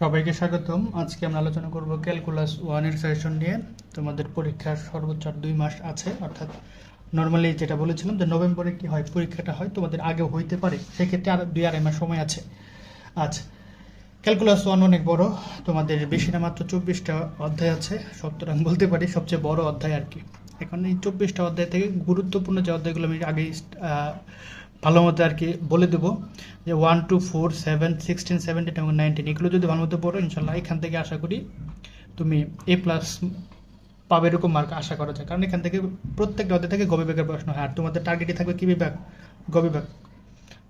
সবাইকে স্বাগতম। আজকে আমরা আলোচনা করব ক্যালকুলাস ওয়ানের সেশন নিয়ে। তোমাদের পরীক্ষার সর্বোচ্চ দুই মাস আছে অর্থাৎ নর্মালি যেটা বলেছিলাম যে নভেম্বরে কি হয় পরীক্ষাটা হয় তোমাদের আগেও হইতে পারে। সেক্ষেত্রে আর দুই আড়াই মাস সময় আছে। আচ্ছা ক্যালকুলাস ওয়ান অনেক বড় তোমাদের বেশি না মাত্র চব্বিশটা অধ্যায় আছে সুতরাং বলতে পারি সবচেয়ে বড় অধ্যায় আর কি। এখন এই চব্বিশটা অধ্যায় থেকে গুরুত্বপূর্ণ যে অধ্যায়গুলো আমি আহ, ভালো মতো আর কি বলে দেবো যে one two four seven sixteen seventeen এবং নাইনটিন এগুলো যদি ভালো মতো পড়ো, ইনশাল্লাহ এখান থেকে আশা করি তুমি এ প্লাস পাবে এরকম মার্ক আশা করা যায়। কারণ এখান থেকে প্রত্যেকটা অধ্যায় থেকে গবিবেগের প্রশ্ন। হয় আর তোমাদের টার্গেটই থাকবে কী বিভাগ? গবিভাগ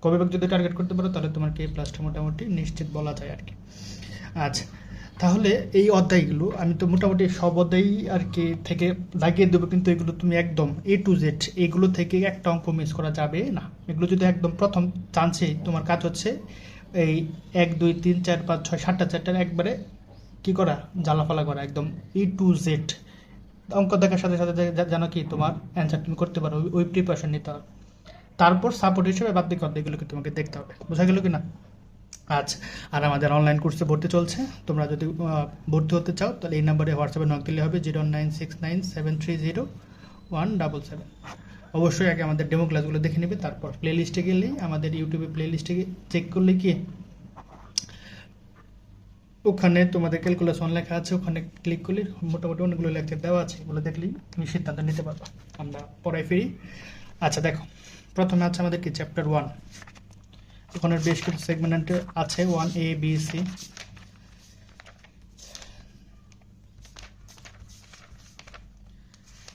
গবিভাগ যদি টার্গেট করতে পারো, তাহলে তোমার কে প্লাসটা মোটামুটি নিশ্চিত বলা যায় আর কি। আচ্ছা তাহলে এই অধ্যায়গুলো আমি তো মোটামুটি সব অধ্যায় আর কি থেকে লাগিয়ে দেবো, কিন্তু এগুলো তুমি একদম এ টু জেড এগুলো থেকে একটা অঙ্ক মিস করা যাবে না। এগুলো যদি একদম প্রথম চান্সে তোমার কাজ হচ্ছে, এই এক, দুই, তিন, চার, পাঁচ, ছয়, সাতটা, চারটার একবারে কি করা? জ্বালাফালা করা, একদম ই টু জেড অঙ্ক দেখার সাথে সাথে যেন কি তোমার অ্যান্সার তুমি করতে পারো, ওই- প্রিপারেশন নিতে হবে। তারপর সাপোর্ট হিসেবে বাদ দিকে অধ্যায়গুলোকে তোমাকে দেখতে হবে। বোঝা গেল কি না আচ্ছা আর আমাদের অনলাইন কোর্সে ভর্তি চলছে। তোমরা যদি ভর্তি হতে চাও, তাহলে এই নাম্বারে হোয়াটসঅ্যাপে নক দিলে হবে zero nine six nine seven three zero one double seven অবশ্যই আগে আমাদের ডেমো ক্লাসগুলো দেখে নেবে, তারপর প্লে লিস্টে গেলেই আমাদের ইউটিউবে প্লে লিস্টে চেক করলে কি ওখানে তোমাদের ক্যালকুলেশন লেখা আছে, ওখানে ক্লিক করলে মোটামুটি অনেকগুলো লেকচার দেওয়া আছে, এগুলো দেখলেই তুমি সিদ্ধান্ত নিতে পারবে। আমরা পড়াই ফিরি। আচ্ছা দেখো, প্রথমে আছে আমাদের কি? চ্যাপ্টার ওয়ান ওখানে বেশ কিছু সেগমেন্ট আছে ওয়ান এ বি সি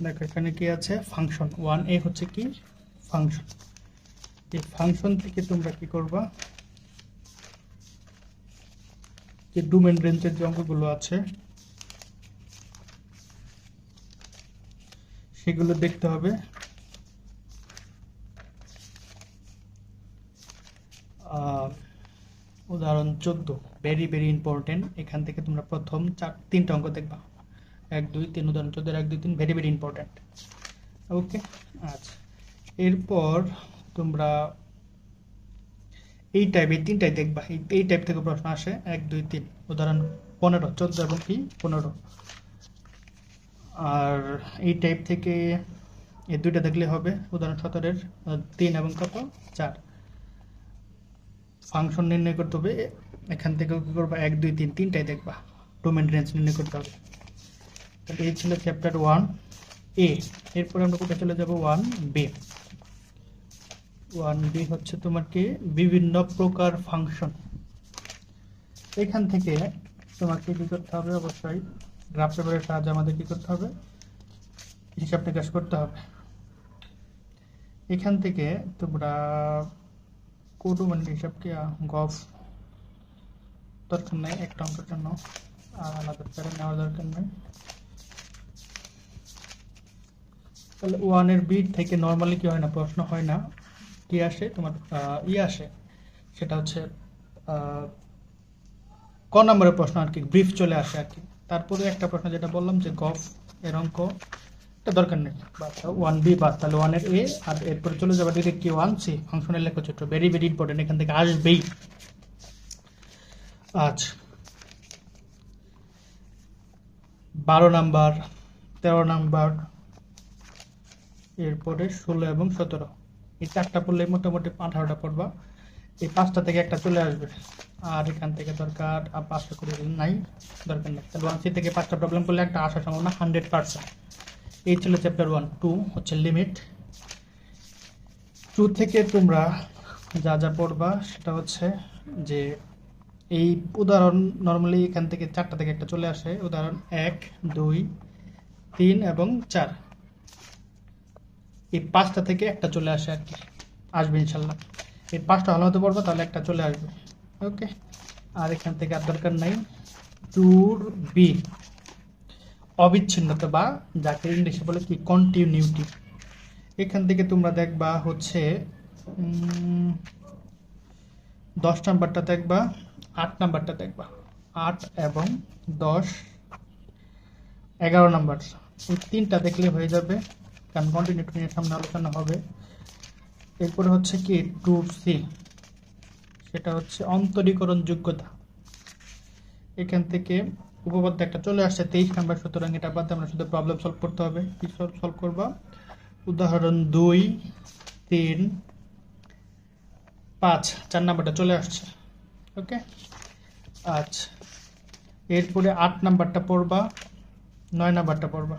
দেখো, এখানে কি আছে? ফাংশন ওয়ান এ হচ্ছে কি? ফাংশন এই ফাংশন থেকে তোমরা কি করবা? যে ডোমেন রেঞ্জের যে অঙ্কগুলো আছে, সেগুলো দেখতে হবে। উদাহরণ চোদ্দ। ভেরি ভেরি ইম্পর্টেন্ট এখান থেকে তোমরা প্রথম চার, তিনটা অঙ্ক দেখবা। এক, দুই, তিন, উদাহরণ চোদ্দের এক, দুই, তিন। ভেরি ভেরি ইম্পর্টেন্ট ওকে আচ্ছা। এরপর তোমরা এই টাইপ এই তিনটাই দেখবা। এই টাইপ থেকে প্রশ্ন আসে। এক, দুই, তিন। উদাহরণ পনেরো, চোদ্দ এবং কি? পনেরো। আর এই টাইপ থেকে এই দুইটা দেখলে হবে। উদাহরণ সতেরোর তিন এবং কত? চার। ফাংশন নির্ণয় করতে হবে। এখান থেকে কি করবা? এক, দুই, তিন, তিনটাই দেখবা। ডোমেন রেঞ্জ নির্ণয় করতে হবে। তাহলে এই ছিল চ্যাপ্টার ওয়ান এ এরপরে আমরা কোথায় চলে যাব? ওয়ান বি ওয়ান বি হচ্ছে তোমার কি বিভিন্ন প্রকার ফাংশন এখান থেকে তোমাকে কি করতে হবে? অবশ্যই গ্রাফ পেপারের সাহায্যে আমাদের কি করতে হবে? হিসাব নিকাশ করতে হবে। এখান থেকে তোমরা কোড মানে হিসাব কি গফ দরকার নেই, একটা অঙ্কের জন্য। আর আলাদা প্যারা নেওয়ার দরকার নেই। তাহলে ওয়ানের বিট থেকে নর্মালি কি হয় না, প্রশ্ন হয় না, কি আসে? তোমার ই আসে। সেটা হচ্ছে ক নম্বরের প্রশ্ন আর কি ব্রিফ চলে আসে আর কি। তারপরে একটা প্রশ্ন যেটা বললাম যে গফ এর অঙ্ক এ আর এরপরে চলে যাবে ডিরেক্ট কি ওয়ান সি ফাংশনের লেখচিত্র ভেরি ভেরি ইম্পর্টেন্ট এখান থেকে আসবেই। আচ্ছা বারো নাম্বার, তেরো নাম্বার, এরপরে ষোলো এবং সতেরো। এই চারটা পড়লে মোটামুটি আঠারোটা পড়বা। এই পাঁচটা থেকে একটা চলে আসবে। আর এখান থেকে দরকার, আর পাঁচটা করে নাই, দরকার নেই। তাহলে ওয়ান সি থেকে পাঁচটা প্রবলেম করলে একটা আসার সম্ভাবনা হান্ড্রেড পার্সেন্ট এই ছিল চ্যাপ্টার ওয়ান টু হচ্ছে লিমিট টু থেকে তোমরা যা যা পড়বা সেটা হচ্ছে যে এই উদাহরণ নর্মালি এখান থেকে চারটা থেকে একটা চলে আসে। উদাহরণ এক, দুই, তিন এবং চার। এই পাঁচটা থেকে একটা চলে আসে আর কি। আসবে ইনশাল্লাহ। এই পাঁচটা ভালো মতো পড়ব, তাহলে একটা চলে আসবে। ওকে আর এখান থেকে আর দরকার নাই। টুর বি অবিচ্ছিন্নতা বা যাকে ইংলিশে বলে কি কন্টিনিউটি এখান থেকে তোমরা দেখবা হচ্ছে দশ নাম্বারটা দেখবা, আট নাম্বারটা দেখবা। আট এবং দশ, এগারো নাম্বার। এই তিনটা দেখলে হয়ে যাবে, কারণ কন্টিনিউটি নিয়ে সামনে আলোচনা হবে। এরপরে হচ্ছে কি টু সি সেটা হচ্ছে অন্তরীকরণ যোগ্যতা এখান থেকে উপপাদ্য একটা চলে আসছে তেইশ নাম্বার, সুতরাং এটা বাদ আমরা শুধু প্রবলেম সলভ করতে হবে। কি সলভ করবা? উদাহরণ দুই, তিন, পাঁচ, চার নাম্বারটা চলে আসছে। ওকে আচ্ছা এরপরে আট নাম্বারটা পড়বা, নয় নাম্বারটা পড়বা।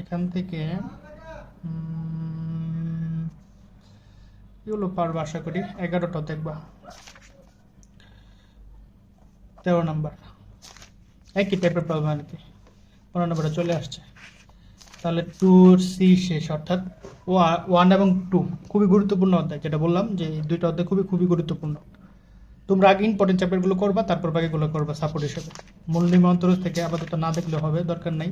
এখান থেকে এগুলো পারবা আশা করি, এগারোটা দেখবা। তেরো নাম্বার। একই টাইপের প্রবলেম আর কি পনেরো নাম্বারে চলে আসছে। তাহলে টু সি শেষ, অর্থাৎ ওয়ান এবং টু খুবই গুরুত্বপূর্ণ অধ্যায়, যেটা বললাম যে দুইটা অধ্যায় খুবই খুবই গুরুত্বপূর্ণ। তোমরা আগে ইম্পর্টেন্ট চ্যাপ্টারগুলো করবা, তারপর বাকিগুলো করবা সাপোর্ট হিসেবে। মূল নিয়ম অন্তর থেকে আপাতত না দেখলে হবে, দরকার নাই।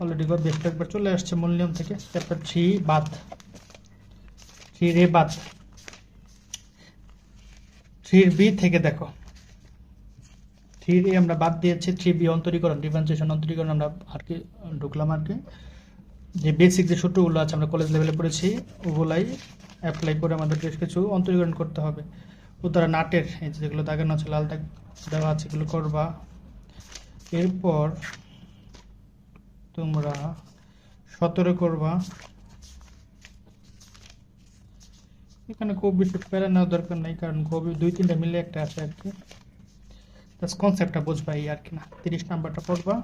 অলরেডি বেশ একবার চলে আসছে মূল নিয়ম থেকে। চ্যাপ্টার থ্রি বাদ। থ্রি রে বাদ। থ্রি বি থেকে দেখো। থ্রি আমরা বাদ দিয়েছি থ্রি বি অন্তরীকরণ, ডিফারেন্সিয়েশন অন্তরীকরণ আমরা আর কি ঢুকলাম আর কি। যে বেসিক যে সূত্রগুলো আছে আমরা কলেজ লেভেলে পড়েছি, ওগুলাই অ্যাপ্লাই করে আমাদের বেশ কিছু অন্তরীকরণ করতে হবে। উদাহরণ নাটের এই যেগুলো দাগানো আছে লাল দাগ দেওয়া আছে, এগুলো করবা। এরপর তোমরা সতেরো করবা। এখানে খুব বেশি প্যারা নেওয়ার দরকার নেই, কারণ খুবই দুই তিনটা মিলে একটা আছে আর কি। জাস্ট কনসেপ্টটা বুঝবা এই আর কি না। তিরিশ নাম্বারটা পড়বা।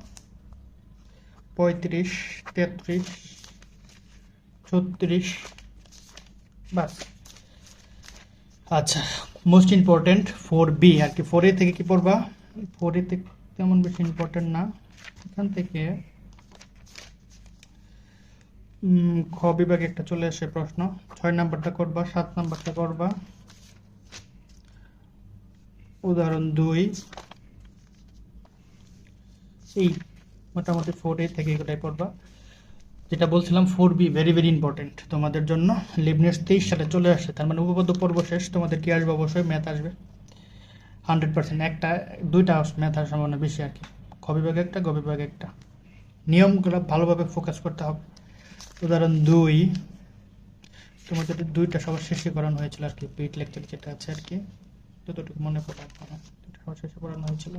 পঁয়ত্রিশ, তেত্রিশ ছত্রিশ বাস। আচ্ছা মোস্ট ইম্পর্টেন্ট ফোর বি আর কি। ফোর এ থেকে কি পড়বা? ফোর এ থেকে তেমন বেশি ইম্পর্টেন্ট না। এখান থেকে খ বিভাগে একটা চলে আসে প্রশ্ন। ছয় নাম্বারটা করবা, সাত নাম্বারটা করবা। উদাহরণ দুই এই মোটামুটি ফোর এ থেকে এগুলোই পড়বা। যেটা বলছিলাম four B very very important তোমাদের জন্য। লিবনেস তেইশ সালে চলে আসে, তার মানে উপপাদ্য পর্ব শেষ, তোমাদের কি আসবে? অবশ্যই ম্যাথ আসবে। হান্ড্রেড পার্সেন্ট একটা, দুইটা ম্যাথ আসার সম্ভাবনা বেশি আর কি। খ বিভাগে একটা গ বিভাগে একটা। নিয়মগুলো ভালোভাবে ফোকাস করতে হবে। উদাহরণ দুই, তোমাদের দুইটা সবার শেষে করানো হয়েছিল আর কি পিট লেকচার যেটা আছে আর কি, যতটুকু মনে পড়ে সবার শেষে পড়ানো হয়েছিল।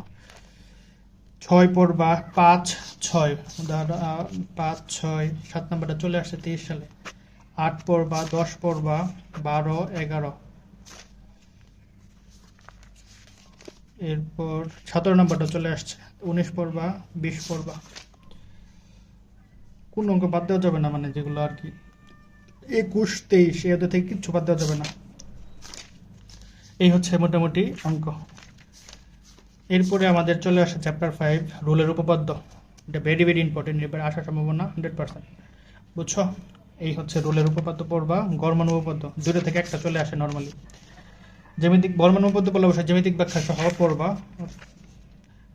ছয় পড়বা পাঁচ ছয়, উদাহরণ পাঁচ ছয়, সাত নাম্বারটা চলে আসছে তেইশ সালে। আট পড়বা দশ পড়বা বারো, এগারো। এরপর সতেরো নাম্বারটা চলে আসছে, উনিশ পড়বা বিশ পড়বা কোন অঙ্ক বাদ দেওয়া যাবে না মানে যেগুলো আর কি? একুশ, তেইশ এদের থেকে কিচ্ছু বাদ দেওয়া যাবে না। এই হচ্ছে মোটামুটি অঙ্ক। এরপরে আমাদের চলে আসে চ্যাপ্টার ফাইভ রুলের উপপাদ্য। এটা ভেরি ভেরি ইম্পর্টেন্ট এবার আসার সম্ভাবনা হান্ড্রেড পার্সেন্ট বুঝছ? এই হচ্ছে রুলের উপপাদ্য পড়বা গরমান উপপাদ্য। দুটো থেকে একটা চলে আসে নর্মালি জ্যামিতিক বর্মান উপপাদ্য পড়লে অবশ্যই জ্যামিতিক ব্যাখ্যা সহ পড়বা।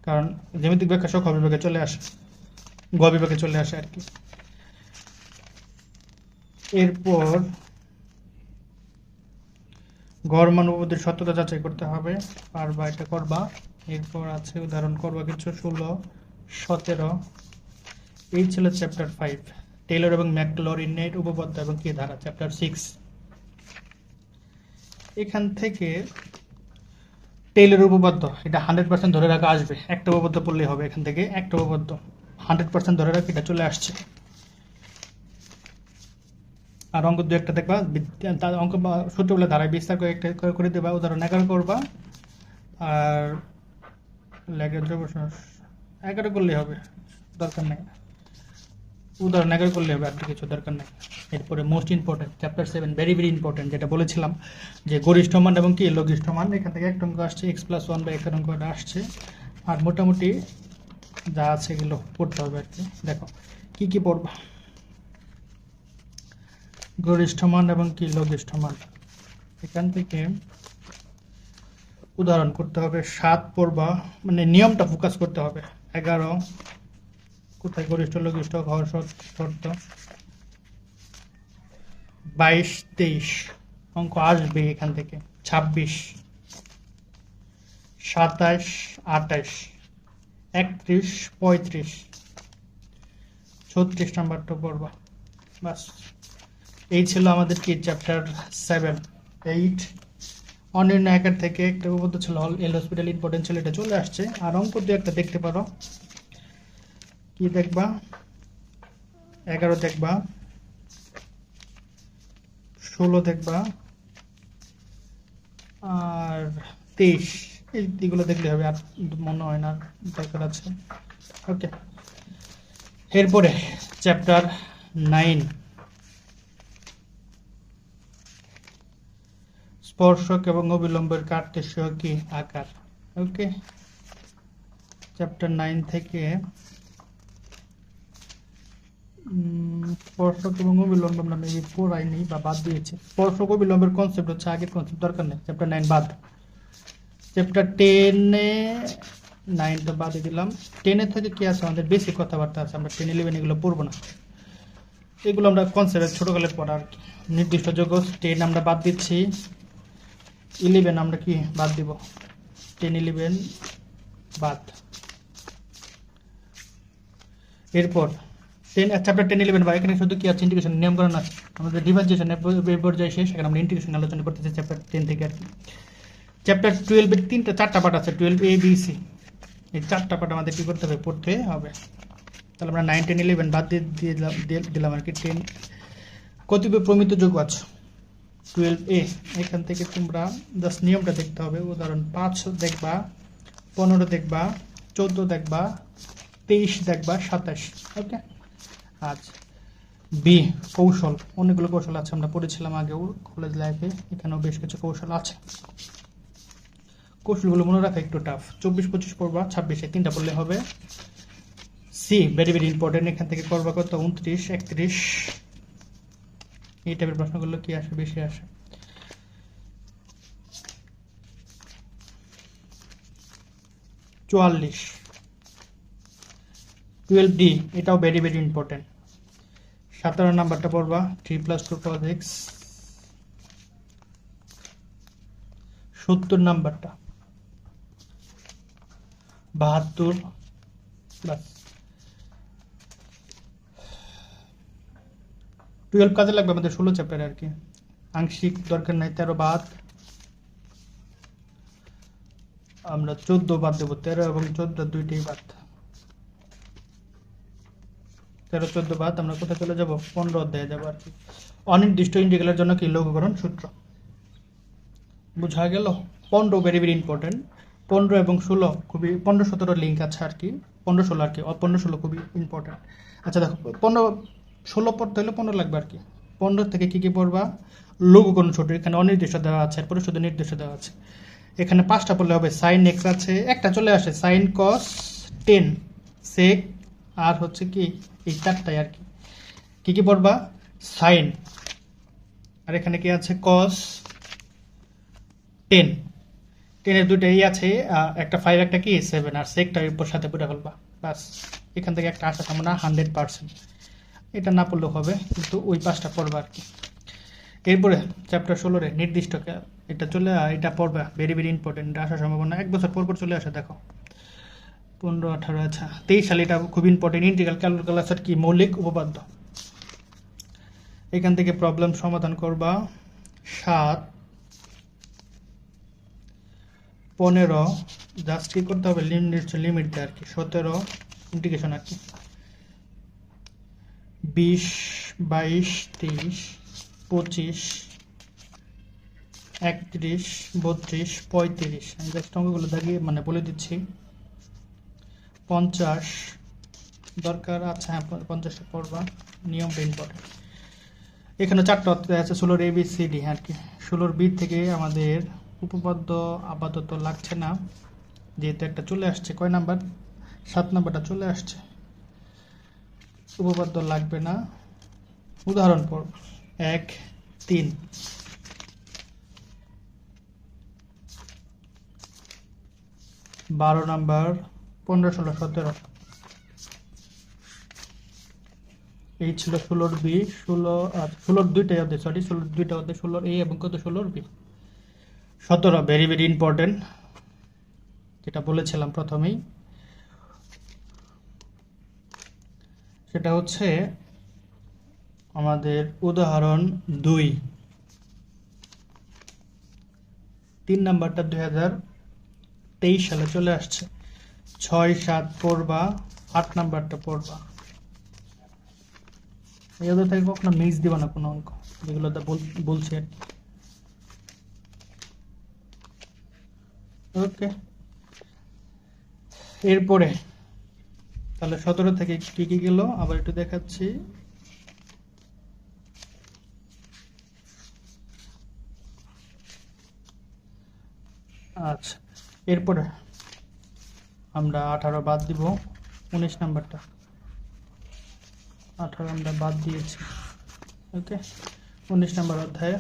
কারণ জ্যামিতিক ব্যাখ্যা সহ বিভাগে চলে আসে। গ বিভাগে চলে আসে আর কি। এরপর গড় মান উপপাদ্যের সত্যতা যাচাই করতে হবে। পারবা এটা করবা। এরপর আছে উদাহরণ করবা কিছু ষোলো, সতেরো। এই ছিল চ্যাপ্টার ফাইভ টেলর এবং ম্যাকলোরিনের উপপাদ্য এবং কি ধারা? চ্যাপ্টার সিক্স এখান থেকে টেইলর উপপাদ্য, এটা হান্ড্রেড পার্সেন্ট ধরে রাখা আসবে। একটা উপপাদ্য পড়লেই হবে এখান থেকে, একটা উপপাদ্য। হান্ড্রেড পার্সেন্ট ধরে রাখা, এটা চলে আসছে। আর অঙ্ক দু একটা দেখবা অঙ্ক সূত্রগুলো ধারায় বিস্তার করে একটা করে দেবা, উদাহরণ এগারো করবা। আর এগারো করলেই হবে, দরকার নেই। উদাহরণ, এগারো করলে হবে, আর কিছু দরকার নেই। এরপরে most important chapter seven very very important যেটা বলেছিলাম যে গরিষ্ঠ মান এবং কি, লঘিষ্ঠ মান। এখান থেকে একটা অঙ্ক আসছে এক্স প্লাস ওয়ান বা একটা অঙ্কটা আসছে। আর মোটামুটি যা আছে এগুলো পড়তে হবে আর কি। দেখো, কী কী পড়বা? গরিষ্ঠ মান এবং কি, লঘিষ্ঠ মান। এখান থেকে উদাহরণ করতে হবে, সাত পড়বা মানে নিয়মটা ফোকাস করতে হবে। এগারো, কোথায় গরিষ্ঠ লঘিষ্ঠ, ঘর শর্ত। বাইশ, তেইশ, অঙ্ক আসবে এখান থেকে। ছাব্বিশ সাতাশ আঠাশ একত্রিশ, পঁয়ত্রিশ। ছত্রিশ নাম্বারটা পড়বা। বাস, এই ছিল আমাদের কি চ্যাপ্টার সেভেন, এইট অনির্ণয় একের থেকে একটা উপপাদ্য ছিল এল হসপিটাল ইম্পর্টেন্ট ছিল, এটা চলে আসছে। আর অঙ্ক দিয়ে একটা দেখতে পারো। কি দেখবা? এগারো দেখবা। ষোলো দেখবা। আর তেইশ। এই এগুলো দেখলে হবে, আর মনে হয় না, দরকার আছে। ওকে এরপরে চ্যাপ্টার নাইন স্পর্শক এবং অবিলম্বের কার্তেশীয় কি আকার। ওকে চ্যাপ্টার নাইন থেকে স্পর্শক এবং অবিলম্ব আমরা মেবি পড়াইনি বা বাদ দিয়েছি। স্পর্শক, অবিলম্বের কনসেপ্ট হচ্ছে আগের কনসেপ্ট দরকার নেই। চ্যাপ্টার নাইন বাদ। চ্যাপ্টার টেনে নাইন তো বাদে দিলাম। টেনের থেকে কি আছে? আমাদের বেশি কথাবার্তা আছে। আমরা টেন ইলেভেন এগুলো পড়ব না। এগুলো আমরা কনসেপ্ট ছোটোকালের পড়া আর কি নির্দিষ্ট যোগ্য। টেন আমরা বাদ দিচ্ছি। ইলেভেন আমরা কি বাদ দিব? টেন ইলেভেন বাদ। এরপর টেন চ্যাপ্টার টেন ইলেভেন বা এখানে শুধু কি আছে? ইন্টিগ্রেশন নিয়মকরণ আছে। আমাদের ডিফারেন্সিয়েশনের পর্যায়ে শেষ। সেখানে আমরা ইন্টিগ্রেশন আলোচনা করতেছি চ্যাপ্টার টেন থেকে আর কি। চ্যাপ্টার টুয়েলভের তিনটা, চারটা পার্ট আছে। টুয়েলভ এ বি সি এই চারটা পার্ট আমাদের কী করতে হবে? পড়তে হবে। তাহলে আমরা নাইন টেন ইলেভেন বাদ দিয়ে দিলাম দিলাম আর কি। টেন কতিপয় প্রমিত যোগ আছে। টুয়েলভ এ এখান থেকে তোমরা জাস্ট নিয়মটা দেখতে হবে। উদাহরণ, পাঁচ দেখবা, পনেরো দেখবা, চোদ্দ দেখবা, তেইশ দেখবা, সাতাশ ওকে আচ্ছা। বি কৌশল, অনেকগুলো কৌশল আছে, আমরা পড়েছিলাম আগেও কলেজ লাইফে এখানেও বেশ কিছু কৌশল আছে। কৌশলগুলো মনে রাখা একটু টাফ চব্বিশ, পঁচিশ পড়বা, ছাব্বিশে, তিনটা পড়লে হবে। সি ভেরি ভেরি ইম্পর্টেন্ট এখান থেকে করবা কত? উনত্রিশ, একত্রিশ এই টাইপের প্রশ্নগুলো কি আসে, বেশি আসে? চুয়াল্লিশ। টুয়েলভ ডি এটাও ভেরি ভেরি ইম্পর্টেন্ট সতেরো নাম্বারটা পড়বা three plus two plus X সত্তর নাম্বারটা। বাহাত্তর টুয়েলভ কাজে লাগবে আমাদের ষোলো চ্যাপ্টারে আর কি। আংশিক দরকার নাই, তেরো বাদ। আমরা চোদ্দ বাদ দেবো, তেরো এবং চোদ্দ দুইটাই বাদ। তেরো, চোদ্দ বাদ, আমরা কোথায় চলে যাব? পনেরো অধ্যায়ে যাব আর কি। অনির্দিষ্ট ইন্টিগ্রালের জন্য কি লঘুকরণ সূত্র? বোঝা গেল? পনেরো ভেরি ভেরি ইম্পর্টেন্ট পনেরো এবং ষোলো খুবই, পনেরো, সতেরো লিঙ্ক আছে আর কি। পনেরো, ষোলো আর কি পনেরো, ষোলো খুবই ইম্পর্টেন্ট আচ্ছা দেখো, পনেরো ষোলো পড়তে হলে পনেরো লাগবে আর কি। পনেরো থেকে কী কী পড়বা? লঘুকরণ সূত্র এখানে অনির্দিষ্ট দেওয়া আছে এরপরে শুধু নির্দিষ্ট দেওয়া আছে। এখানে পাঁচটা পড়লে হবে সাইন এক্স আছে, একটা চলে আসে সাইন কস টেন সেক আর হচ্ছে কি এই চারটাই আর কি। কী কি পড়বা? সাইন আর এখানে কি আছে? কস টেন টেনের দুটাই আছে একটা ফাইভ একটা কি? সেভেন আর সেকটা উপর সাথে পুরো ফেলবা। বাস এখান থেকে একটা আসা সম্ভাবনা হান্ড্রেড পার্সেন্ট এটা না পড়লেও হবে, কিন্তু ওই পাঁচটা পড়বে আর কি। এরপরে চ্যাপ্টার ষোলোরে নির্দিষ্ট এটা চলে এটা পড়বে ভেরি ভেরি ইম্পর্টেন্ট আসার সম্ভাবনা। এক বছর পর পর চলে আসে, দেখো। পনেরো, আঠারো আচ্ছা তেইশ সালে এটা খুব ইম্পর্টেন্ট ইন্টিগ্রাল ক্যালকুলাসের কি মৌলিক উপপাদ্য। এখান থেকে প্রবলেম সমাধান করবা। সাত, পনেরো জাস্ট কি করতে হবে? লিমিট লিমিট দেয় আর কি, সতেরো ইন্টিগ্রেশন আর কি। বিশ, বাইশ তেইশ পঁচিশ, একত্রিশ, বত্রিশ, পঁয়ত্রিশ। আমি জাস্ট অঙ্কগুলো দাগিয়ে মানে বলে দিচ্ছি। পঞ্চাশ, দরকার আছে হ্যাঁ পঞ্চাশটা পড়বা নিয়মটা ইম্পর্টেন্ট এখানে চারটা অধ্যায় আছে, ষোলোর এ বি সি ডি আর কি? ষোলোর বি থেকে আমাদের উপপাদ্য আপাতত লাগছে না। যেহেতু একটা চলে আসছে, কয় নাম্বার? সাত নাম্বারটা চলে আসছে। উপপাদ্য লাগবে না। উদাহরণ পর এক, তিন। বারো নাম্বার, পনেরো, ষোলো, সতেরো। এই ছিল ষোলোর বি, ষোলো ষোলোর দুইটাই অধ্যায় সরি ষোলোর দুইটা অধ্যায়, ষোলোর এ এবং কত ষোলোর বি? সতেরো ভেরি ভেরি ইম্পর্টেন্ট যেটা বলেছিলাম প্রথমেই। সেটা হচ্ছে আমাদের উদাহরণ দুই। তিন নাম্বারটা দুই হাজার তেইশ সালে চলে আসছে। ছয় সাত পড়বা, আট নাম্বারটা পড়বা। এদের থেকে কখনো মিস দিবা না কোনো অঙ্ক, যেগুলো বলছে। ওকে। এরপরে তাহলে সতেরো থেকে কি কি গেল? আবার একটু দেখাচ্ছি। আচ্ছা এরপরে আমরা আঠারো বাদ দিব, উনিশ নাম্বারটা। আঠারো আমরা বাদ দিয়েছি, ওকে? উনিশ নাম্বার অধ্যায়ে।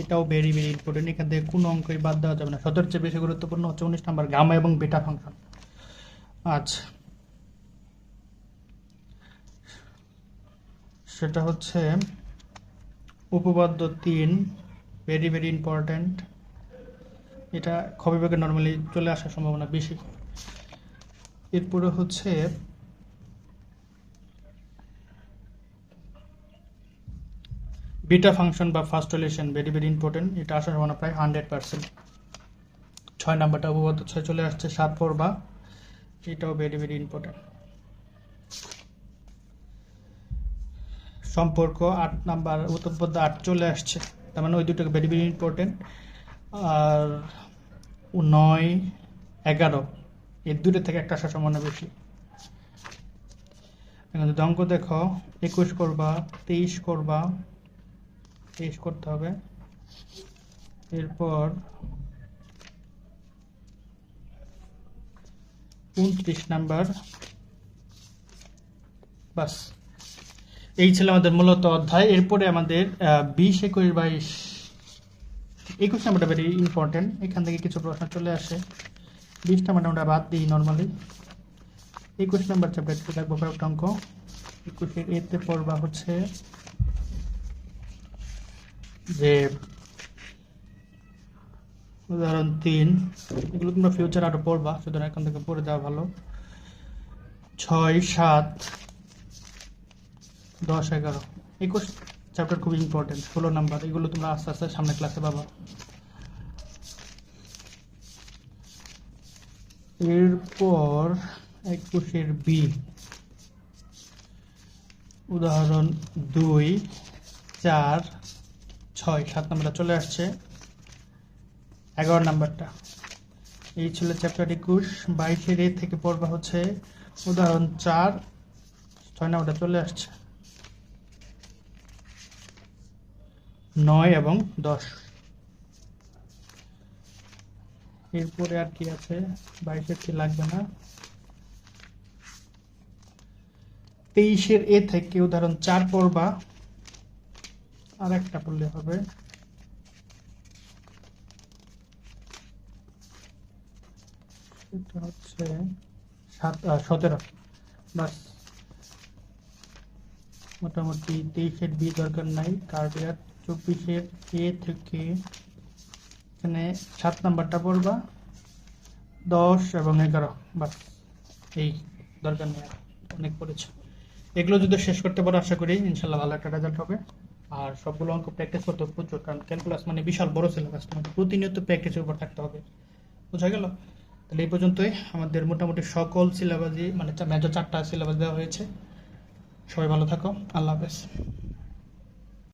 এটাও ভেরি ভেরি ইম্পর্টেন্ট এখান থেকে কোনো অঙ্কই বাদ দেওয়া যাবে না। সতের চেয়ে বেশি গুরুত্বপূর্ণ হচ্ছে উনিশ নাম্বার গামা এবং বেটা ফাংশন। আচ্ছা। সেটা হচ্ছে, উপপাদ্য তিন ভেরি ভেরি ইম্পর্ট্যান্ট এটা খবিভাগে নর্মালি চলে আসার সম্ভাবনা বেশি। এরপরে হচ্ছে বিটা ফাংশন বা first relation very very important এটা আসার সম্ভাবনা প্রায় হান্ড্রেড পার্সেন্ট ছয় নাম্বারটা উপপাদ্য ছয় চলে আসছে, সাত পড়বা এটাও ভেরি ভেরি ইম্পর্টেন্ট সম্পর্ক আট নাম্বার উপপাদ্য আট চলে আসছে। তার মানে ওই দুটো ভেরি ভেরি ইম্পর্টেন্ট আর নয়, এগারো। এই দুটো থেকে একটা আসার সম্ভাবনা বেশি। যদি অঙ্ক দেখো, একুশ করবা, তেইশ করবা, তেইশ করতে হবে। এরপর উনত্রিশ নাম্বার। বাস, এই ছিল আমাদের মূলত অধ্যায়। এরপরে আমাদের বিশ, একুশ, বাইশ, একুশ নাম্বারটা ভেরি ইম্পর্টেন্ট এখান থেকে কিছু প্রশ্ন চলে আসে। বিশ নাম্বারটা আমরা বাদ দিই নর্মালি একুশ নাম্বার চ্যাপ্টারটি লাগবে কয়েকটা অঙ্ক। একুশের এতে পড়বা হচ্ছে যে উদাহরণ তিন, এগুলো তোমরা ফিউচার আরও পড়বা, সুতরাং এখান থেকে পড়ে দেওয়া ভালো। ছয়, সাত, দশ, এগারো। একুশ চ্যাপ্টার খুব ইম্পর্টেন্ট ষোলো নাম্বার এগুলো তোমরা আস্তে আস্তে সামনে ক্লাসে পাবা। এরপর একুশের বি উদাহরণ দুই, চার, ছয়, সাত নাম্বারটা চলে আসছে। এগারো নাম্বারটা। এই ছিল চ্যাপ্টার একুশ। বাইশের এ থেকে পড়বা হচ্ছে উদাহরণ চার। ছয় নাম্বারটা চলে আসছে। নয় এবং দশ। এরপরে আর কি আছে? বাইশের কি লাগবে না। তেইশের এ থেকে উদাহরণ চার পড়বা। আর একটা পড়লে হবে। এটা হচ্ছে সতেরো। বাস। মোটামুটি তেইশের বি দরকার নাই। কার্ডিয়ার চব্বিশের এ থেকে এখানে সাত নাম্বারটা পড়বা। দশ এবং এগারো। বাস। এই দরকার নেই। অনেক পড়েছে। এগুলো যদি শেষ করতে পারো, আশা করি ইনশাল্লাহ ভালো একটা রেজাল্ট হবে। আর সবগুলো অঙ্ক প্র্যাকটিস করতে হবে প্রচুর, কারণ ক্যালকুলাস মানে বিশাল বড় সিলেবাস তোমাকে প্রতিনিয়ত প্র্যাকটিসের উপর থাকতে হবে। বোঝা গেল? তাহলে এই পর্যন্তই। আমাদের মোটামুটি সকল সিলেবাসই মানে মেজর চারটা সিলেবাস দেওয়া হয়েছে। সবাই ভালো থাকো। আল্লাহ হাফেজ।